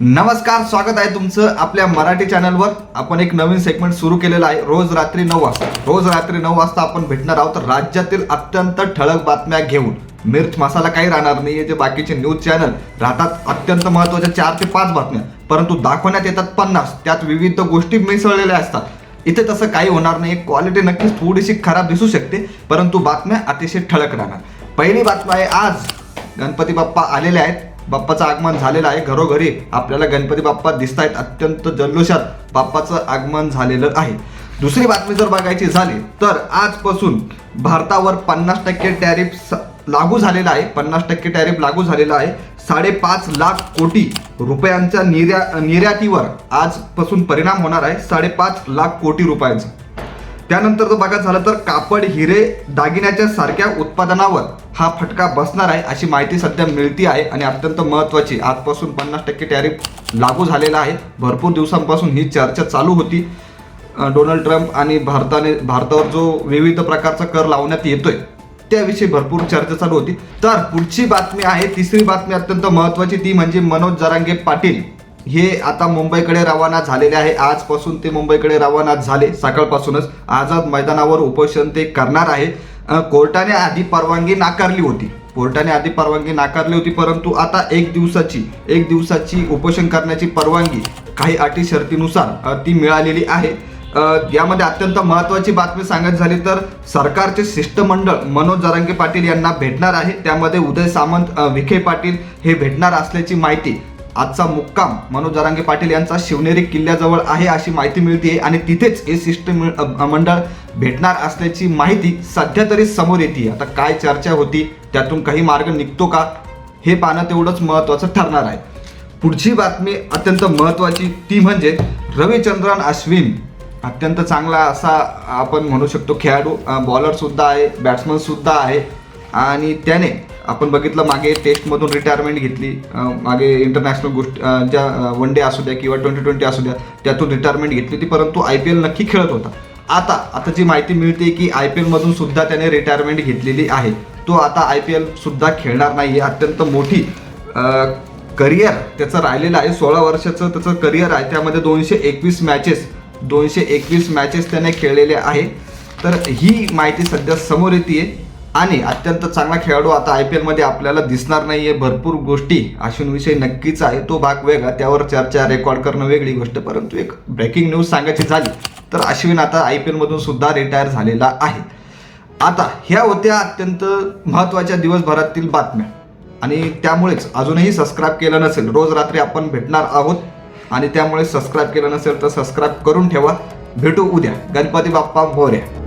नमस्कार स्वागत आहे तुमचं आपल्या मराठी चॅनलवर. आपण एक नवीन सेगमेंट सुरू केलेला आहे. रोज रात्री नऊ वाजता. रोज रात्री नऊ वाजता आपण भेटणार आहोत राज्यातील अत्यंत ठळक बातम्या घेऊन. मिर्च मसाला काही राहणार नाही जे बाकीचे न्यूज चॅनल राहतात अत्यंत महत्त्वाच्या चार ते पाच बातम्या. परंतु दाखवण्यात येतात पन्नास. त्यात विविध गोष्टी मिसळलेल्या असतात. इथे तसं काही होणार नाही क्वालिटी नक्कीच थोडीशी खराब दिसू शकते परंतु बातम्या अतिशय ठळक राहणार. पहिली बातमी आहे आज. गणपती बाप्पा आलेले आहेत. बाप्पाचं आगमन झालेलं आहे. घरोघरी आपल्याला गणपती बाप्पा दिसत आहेत अत्यंत जल्लोषात बाप्पाचं आगमन झालेलं आहे. दुसरी बातमी जर बघायची झाली तर आजपासून भारतावर पन्नास टक्के टॅरिफ लागू झालेला आहे. पन्नास टक्के टॅरिफ लागू झालेला आहे. साडेपाच लाख कोटी रुपयांच्या निर्या निर्यातीवर आजपासून परिणाम होणार आहे. साडेपाच लाख कोटी रुपयांचा. त्यानंतर जर बघायचं झालं तर कापड हिरे दागिन्याच्या सारख्या उत्पादनावर हा फटका बसणार आहे अशी माहिती सध्या मिळती आहे आणि अत्यंत महत्त्वाची आजपासून पन्नास टक्के टॅरिफ लागू झालेला आहे. भरपूर दिवसांपासून ही चर्चा चालू होती. डोनाल्ड ट्रम्प आणि भारताने भारतावर जो विविध प्रकारचा कर लावण्यात येतोय त्याविषयी भरपूर चर्चा चालू होती. तर पुढची बातमी आहे तिसरी बातमी अत्यंत महत्त्वाची ती म्हणजे मनोज जरांगे पाटील. हे आता मुंबईकडे रवाना झालेले आहे. आजपासून ते मुंबईकडे रवाना झाले. सकाळपासूनच आझाद मैदानावर उपोषण ते करणार आहे. कोर्टाने आधी परवानगी नाकारली होती. कोर्टाने आधी परवानगी नाकारली होती परंतु आता एक दिवसाची एक दिवसाची उपोषण करण्याची परवानगी काही अटी शर्तीनुसार ती मिळालेली आहे. यामध्ये अत्यंत महत्त्वाची बातमी सांगत झाली तर सरकारचे शिष्टमंडळ मनोज जरांगे पाटील यांना भेटणार आहे. त्यामध्ये उदय सामंत विखे पाटील हे भेटणार असल्याची माहिती आजचा मुक्काम मनोज जरांगे पाटील यांचा शिवनेरी किल्ल्याजवळ आहे अशी माहिती मिळते आणि तिथेच हे शिष्टमंडळ भेटणार असल्याची माहिती सध्या तरी समोर येते आता काय चर्चा होती त्यातून काही मार्ग निघतो का हे पाहणं तेवढंच महत्त्वाचं ठरणार आहे. पुढची बातमी अत्यंत महत्त्वाची ती म्हणजे रविचंद्रन अश्विन अत्यंत चांगला असा आपण म्हणू शकतो खेळाडू बॉलरसुद्धा आहे बॅट्समनसुद्धा आहे. आणि त्याने आपण बघितलं मागे टेस्टमधून रिटायरमेंट घेतली. मागे इंटरनॅशनल गोष्ट ज्या वन डे असू द्या किंवा ट्वेंटी ट्वेंटी असू द्या त्यातून रिटायरमेंट घेतली होती परंतु आय पी एल नक्की खेळत होता. आता आता जी माहिती मिळते की आय पी एलमधून सुद्धा त्याने रिटायरमेंट घेतलेली आहे. तो आता आय पी एल सुद्धा खेळणार नाही अत्यंत मोठी करिअर त्याचं राहिलेलं आहे. सोळा वर्षाचं त्याचं करिअर आहे. त्यामध्ये दोनशे एकवीस मॅचेस दोनशे एकवीस मॅचेस त्याने खेळलेले आहे. तर ही माहिती सध्या समोर येते आणि अत्यंत चांगला खेळाडू आता आय पी एलमध्ये आपल्याला दिसणार नाहीये. भरपूर गोष्टी अश्विनविषयी नक्कीच आहे. तो भाग वेगळा. त्यावर चर्चा रेकॉर्ड करणं वेगळी गोष्ट. परंतु एक ब्रेकिंग न्यूज सांगायची झाली तर अश्विन आता आय पी एलमधून सुद्धा रिटायर झालेला आहे. आता ह्या होत्या अत्यंत महत्त्वाच्या दिवसभरातील बातम्या. आणि त्यामुळेच अजूनही सबस्क्राईब केलं नसेल रोज रात्री आपण भेटणार आहोत. आणि त्यामुळे सबस्क्राईब केलं नसेल तर सबस्क्राईब करून ठेवा. भेटू उद्या. गणपती बाप्पा मोर्या.